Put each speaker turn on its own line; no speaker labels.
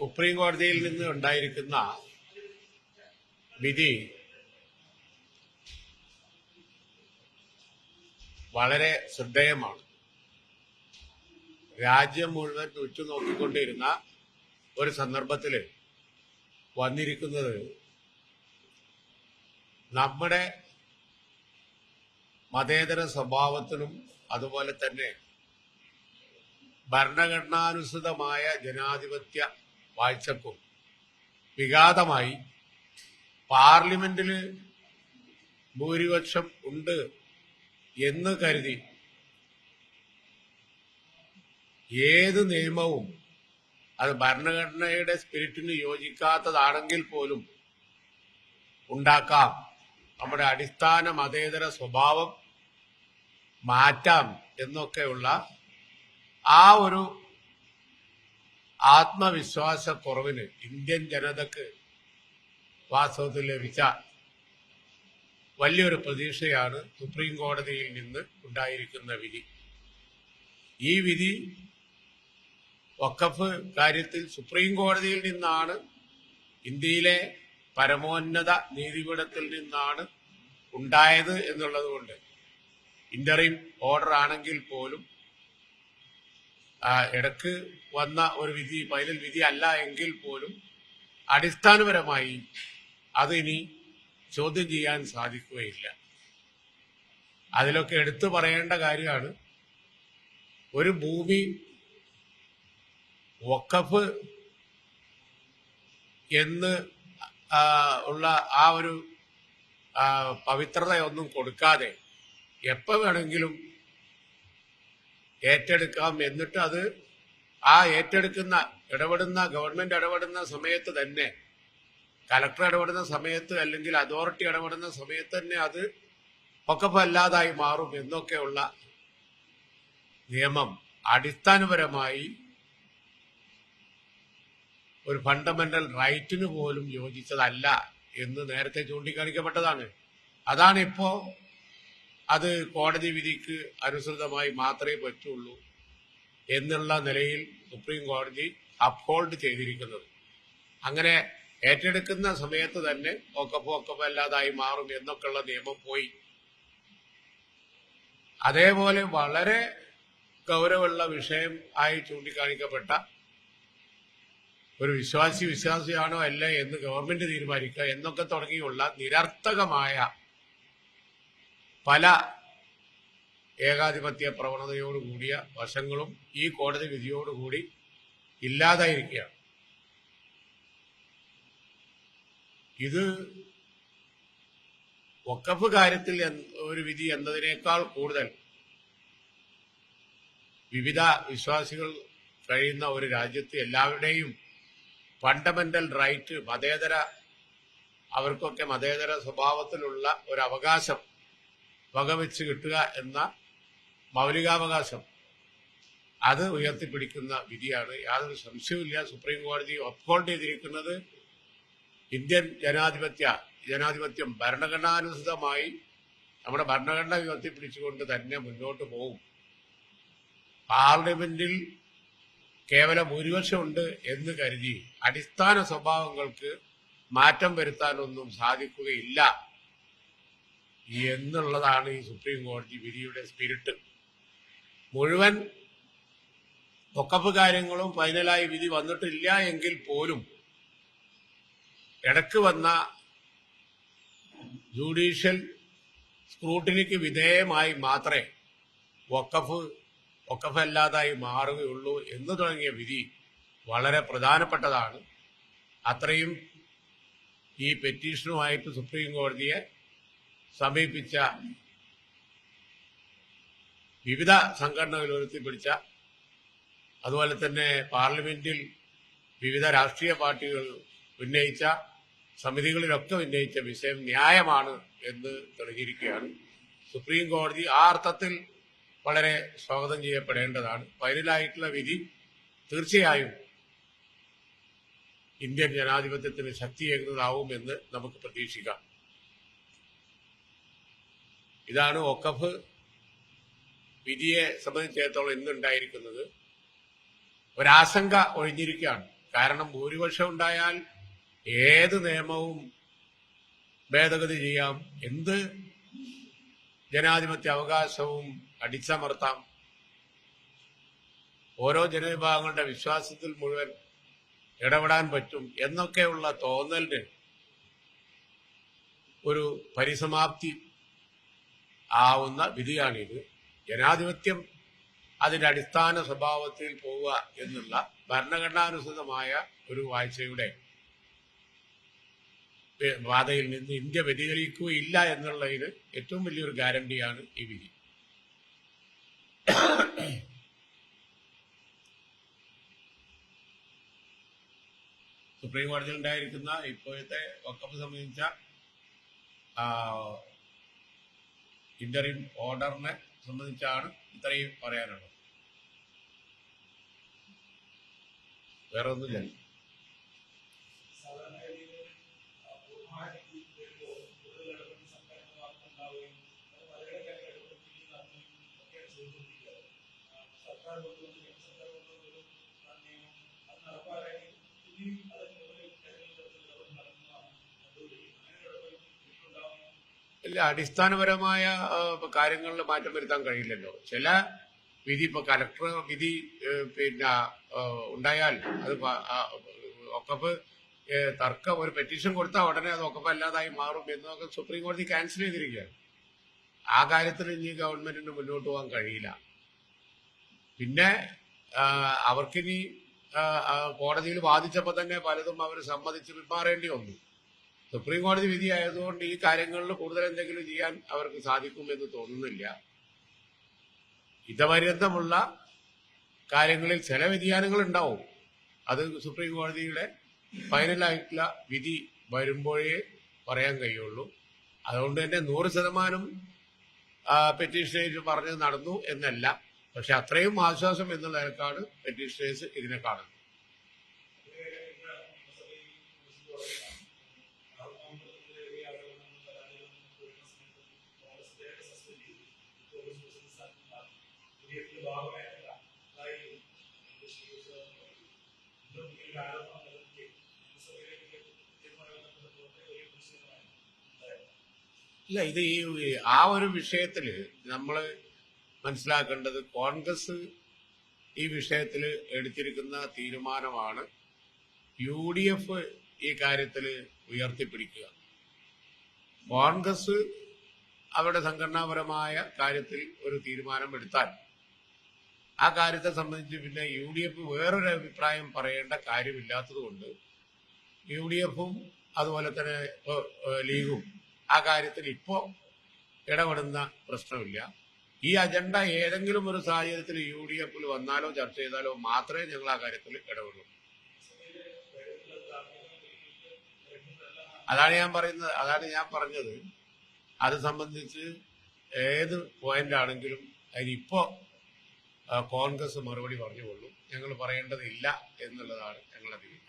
Supreme കോടതിയിൽ നിന്ന് ഉണ്ടായിരിക്കുന്ന വിധി വളരെ ശ്രദ്ധേയമാണ്. രാജ്യം മുഴുവൻ ഉറ്റുനോക്കിക്കൊണ്ടിരുന്ന ഒരു സന്ദർഭത്തിൽ വന്നിരിക്കുന്നത് നമ്മുടെ മതേതര സ്വഭാവത്തിനും അതുപോലെ തന്നെ ഭരണഘടനാനുസൃതമായ ജനാധിപത്യ വാഴ്ചക്കും വിഘാതമായി പാർലമെന്റിൽ ഭൂരിപക്ഷം ഉണ്ട് എന്ന് കരുതി ഏത് നിയമവും അത് ഭരണഘടനയുടെ സ്പിരിറ്റിന് യോജിക്കാത്തതാണെങ്കിൽ പോലും ഉണ്ടാക്കാം. നമ്മുടെ അടിസ്ഥാന മതേതര സ്വഭാവം മാറ്റാം എന്നൊക്കെയുള്ള ആ ഒരു ആത്മവിശ്വാസക്കുറവിന് ഇന്ത്യൻ ജനതക്ക് വാസ്തവത്തിൽ ലഭിച്ച വലിയൊരു പ്രതീക്ഷയാണ് സുപ്രീം കോടതിയിൽ നിന്ന് ഉണ്ടായിരിക്കുന്ന വിധി. ഈ വിധി വക്കഫ് കാര്യത്തിൽ സുപ്രീം കോടതിയിൽ നിന്നാണ് ഇന്ത്യയിലെ പരമോന്നത നീതിപീഠത്തിൽ നിന്നാണ് ഉണ്ടായത് എന്നുള്ളത് കൊണ്ട് ഇന്ററിം ഓർഡർ ആണെങ്കിൽ പോലും ഇടയ്ക്ക് വന്ന ഒരു വിധി ഫൈനൽ വിധി അല്ല എങ്കിൽ പോലും അടിസ്ഥാനപരമായി അതിനി ചോദ്യം ചെയ്യാൻ സാധിക്കുകയില്ല. അതിലൊക്കെ എടുത്തു പറയേണ്ട കാര്യമാണ്. ഒരു ഭൂമി വക്കഫ് എന്ന് ഉള്ള ആ ഒരു പവിത്രതയൊന്നും കൊടുക്കാതെ എപ്പോ വേണമെങ്കിലും ഏറ്റെടുക്കാം എന്നിട്ട് അത് ആ ഏറ്റെടുക്കുന്ന ഇടപെടുന്ന ഗവൺമെന്റ് ഇടപെടുന്ന സമയത്ത് തന്നെ കലക്ടർ ഇടപെടുന്ന സമയത്ത് അല്ലെങ്കിൽ അതോറിറ്റി ഇടപെടുന്ന സമയത്ത് തന്നെ അത് പൊക്കപ്പല്ലാതായി മാറും എന്നൊക്കെയുള്ള നിയമം അടിസ്ഥാനപരമായി ഒരു ഫണ്ടമെന്റൽ റൈറ്റിന് പോലും യോജിച്ചതല്ല എന്ന് നേരത്തെ ചൂണ്ടിക്കാണിക്കപ്പെട്ടതാണ്. അതാണ് ഇപ്പോ അത് കോടതി വിധിക്ക് അനുസൃതമായി മാത്രമേ പറ്റുള്ളൂ എന്നുള്ള നിലയിൽ സുപ്രീം കോടതി അപ്ഹോൾഡ് ചെയ്തിരിക്കുന്നത്. അങ്ങനെ ഏറ്റെടുക്കുന്ന സമയത്ത് തന്നെ ഒക്കപ്പോക്കപ്പോ ഒക്കപ്പ് അല്ലാതായി മാറും എന്നൊക്കെയുള്ള നിയമം പോയി. അതേപോലെ വളരെ ഗൗരവമുള്ള വിഷയം ആയി ചൂണ്ടിക്കാണിക്കപ്പെട്ട ഒരു വിശ്വാസി വിശ്വാസിയാണോ അല്ല എന്ന് ഗവൺമെന്റ് തീരുമാനിക്കുക എന്നൊക്കെ തുടങ്ങിയുള്ള നിരർത്ഥകമായ പല ഏകാധിപത്യ പ്രവണതയോടുകൂടിയ വശങ്ങളും ഈ കോടതി വിധിയോടുകൂടി ഇല്ലാതായിരിക്കുകയാണ്. ഇത് വക്കഫ് കാര്യത്തിൽ ഒരു വിധി എന്നതിനേക്കാൾ കൂടുതൽ വിവിധ വിശ്വാസികൾ കഴിയുന്ന ഒരു രാജ്യത്ത് എല്ലാവരുടെയും ഫണ്ടമെന്റൽ റൈറ്റ് മതേതര അവർക്കൊക്കെ മതേതര സ്വഭാവത്തിലുള്ള ഒരു അവകാശം വകവെച്ച് കിട്ടുക എന്ന മൗലികാവകാശം അത് ഉയർത്തിപ്പിടിക്കുന്ന വിധിയാണ്. യാതൊരു സംശയവുമില്ല. സുപ്രീം കോടതി അപ്ഹോൾഡ് ചെയ്തിരിക്കുന്നത് ഇന്ത്യൻ ജനാധിപത്യ ജനാധിപത്യം ഭരണഘടനാനുസൃതമായി നമ്മുടെ ഭരണഘടന ഉയർത്തിപ്പിടിച്ചുകൊണ്ട് തന്നെ മുന്നോട്ട് പോകും പാർലമെന്റിൽ കേവല ഭൂരിപക്ഷമുണ്ട് എന്ന് കരുതി അടിസ്ഥാന സ്വഭാവങ്ങൾക്ക് മാറ്റം വരുത്താനൊന്നും സാധിക്കുകയില്ല. എന്നുള്ളതാണ് ഈ സുപ്രീം കോടതി വിധിയുടെ സ്പിരിറ്റ് മുഴുവൻ ഒക്കപ്പ് കാര്യങ്ങളും ഫൈനലായി വിധി വന്നിട്ടില്ല എങ്കിൽ പോലും ഇടയ്ക്ക് വന്ന ജുഡീഷ്യൽ സ്ക്രൂട്ടിനിക്ക് വിധേയമായി മാത്രമേ വക്കഫ് വക്കഫല്ലാതായി മാറുകയുള്ളൂ എന്ന് തുടങ്ങിയ വിധി വളരെ പ്രധാനപ്പെട്ടതാണ്. അത്രയും ഈ പെറ്റീഷനുമായിട്ട് സുപ്രീം കോടതിയെ സമീപിച്ച വിവിധ സംഘടനകൾ ഉയർത്തിപ്പിടിച്ച അതുപോലെ തന്നെ പാർലമെന്റിൽ വിവിധ രാഷ്ട്രീയ പാർട്ടികൾ ഉന്നയിച്ച സമിതികളിലൊക്കെ ഉന്നയിച്ച വിഷയം ന്യായമാണ് എന്ന് തെളിഞ്ഞിരിക്കുകയാണ്. സുപ്രീം കോടതി ആ അർത്ഥത്തിൽ വളരെ സ്വാഗതം ചെയ്യപ്പെടേണ്ടതാണ്. ഫൈനലായിട്ടുള്ള വിധി തീർച്ചയായും ഇന്ത്യൻ ജനാധിപത്യത്തിന് ശക്തിയേകുന്നതാവുമെന്ന് നമുക്ക് പ്രതീക്ഷിക്കാം. ഇതാണ് ഒക്കഫ് വിധിയെ സംബന്ധിച്ചിടത്തോളം ഇന്നുണ്ടായിരിക്കുന്നത്. ഒരാശങ്ക ഒഴിഞ്ഞിരിക്കുകയാണ്. കാരണം ഭൂരിപക്ഷം ഉണ്ടായാൽ ഏത് നിയമവും ഭേദഗതി ചെയ്യാം. എന്ത് ജനാധിപത്യ അവകാശവും അടിച്ചമർത്താം. ഓരോ ജനവിഭാഗങ്ങളുടെ വിശ്വാസത്തിൽ മുഴുവൻ ഇടപെടാൻ പറ്റും എന്നൊക്കെയുള്ള തോന്നലിന് ഒരു പരിസമാപ്തി ആവുന്ന വിധിയാണിത്. ജനാധിപത്യം അതിന്റെ അടിസ്ഥാന സ്വഭാവത്തിൽ പോവുക എന്നുള്ള ഭരണഘടനാനുസൃതമായ ഒരു വാഴ്ചയുടെ പാതയിൽ നിന്ന് ഇന്ത്യ വ്യതിചലിക്കുകയില്ല എന്നുള്ളതിന് ഏറ്റവും വലിയൊരു ഗ്യാരണ്ടിയാണ് ഈ വിധി. സുപ്രീം കോടതിയിൽ ഉണ്ടായിരിക്കുന്ന ഇപ്പോഴത്തെ വക്കപ്പ് സംബന്ധിച്ച ഇന്ററിം ഓർഡറിനെ സംബന്ധിച്ചാണ് ഇത്രയും പറയാനുള്ളത് വേറെ ഒന്നുമില്ല
ഞാൻ Thank you ഇനി അതിന് ഒരു ഏതെങ്കിലും തരത്തിൽ ഇടപെടൽ നടത്തുന്നതാണ് കണ്ടുപിടിക്കുന്നത് അങ്ങനെ ഇടപെടൽ വീട്ടിലുണ്ടാവുകയും
ഇല്ല അടിസ്ഥാനപരമായ കാര്യങ്ങളിൽ മാറ്റം വരുത്താൻ കഴിയില്ലല്ലോ. ചില വിധി ഇപ്പൊ കലക്ടർ വിധി പിന്നെ ഉണ്ടായാൽ അത് ഒക്കപ്പ് തർക്കം ഒരു പെറ്റീഷൻ കൊടുത്താൽ ഉടനെ അത് ഒക്കപ്പ് അല്ലാതായി മാറും എന്നൊക്കെ സുപ്രീം കോടതി ക്യാൻസൽ ചെയ്തിരിക്കുകയാണ്. ആ കാര്യത്തിൽ ഇനി ഗവൺമെന്റിന് മുന്നോട്ട് പോകാൻ കഴിയില്ല. പിന്നെ അവർക്കിനി കോടതിയിൽ വാദിച്ചപ്പോൾ തന്നെ പലതും അവർ സമ്മതിച്ച് പിന്മാറേണ്ടി വന്നു. സുപ്രീം കോടതി വിധി ആയതുകൊണ്ട് ഈ കാര്യങ്ങളിൽ കൂടുതൽ എന്തെങ്കിലും ചെയ്യാൻ അവർക്ക് സാധിക്കുമെന്ന് തോന്നുന്നില്ല. ഹിതപര്യന്തമുള്ള കാര്യങ്ങളിൽ ചില വ്യതിയാനങ്ങൾ ഉണ്ടാവും. അത് സുപ്രീം കോടതിയുടെ ഫൈനലായിട്ടുള്ള വിധി വരുമ്പോഴേ പറയാൻ കഴിയുള്ളൂ. അതുകൊണ്ട് തന്നെ നൂറ് ശതമാനം പെറ്റീഷനേഴ്സ് പറഞ്ഞത് നടന്നു എന്നല്ല. പക്ഷെ അത്രയും ആശ്വാസം എന്നുള്ള നിലക്കാണ് പെറ്റീഷനേഴ്സ് ഇതിനെ കാണുന്നത്. ഇല്ല ഇത് ഈ ആ ഒരു വിഷയത്തിൽ നമ്മൾ മനസ്സിലാക്കേണ്ടത് കോൺഗ്രസ് ഈ വിഷയത്തിൽ എടുത്തിരിക്കുന്ന തീരുമാനമാണ് യു ഡി എഫ് ഈ കാര്യത്തിൽ ഉയർത്തിപ്പിടിക്കുക. കോൺഗ്രസ് അവരുടെ സംഘടനാപരമായ കാര്യത്തിൽ ഒരു തീരുമാനം എടുത്താൽ ആ കാര്യത്തെ സംബന്ധിച്ച് പിന്നെ യു ഡി എഫ് വേറൊരു അഭിപ്രായം പറയേണ്ട കാര്യമില്ലാത്തതുകൊണ്ട് യു ഡി എഫും അതുപോലെ തന്നെ ലീഗും ആ കാര്യത്തിൽ ഇപ്പോ ഇടപെടുന്ന പ്രശ്നമില്ല. ഈ അജണ്ട ഏതെങ്കിലും ഒരു സാഹചര്യത്തിൽ യു ഡി എഫിൽ വന്നാലോ ചർച്ച ചെയ്താലോ മാത്രമേ ഞങ്ങൾ ആ കാര്യത്തിൽ ഇടപെടൂ അതാണ് ഞാൻ പറയുന്നത്. അതാണ് ഞാൻ പറഞ്ഞത്. അത് സംബന്ധിച്ച് ഏത് പോയിന്റ് ആണെങ്കിലും അതിനിപ്പോ കോൺഗ്രസ് മറുപടി പറഞ്ഞുകൊള്ളും. ഞങ്ങൾ പറയേണ്ടതില്ല എന്നുള്ളതാണ് ഞങ്ങളുടെ തീരുമാനം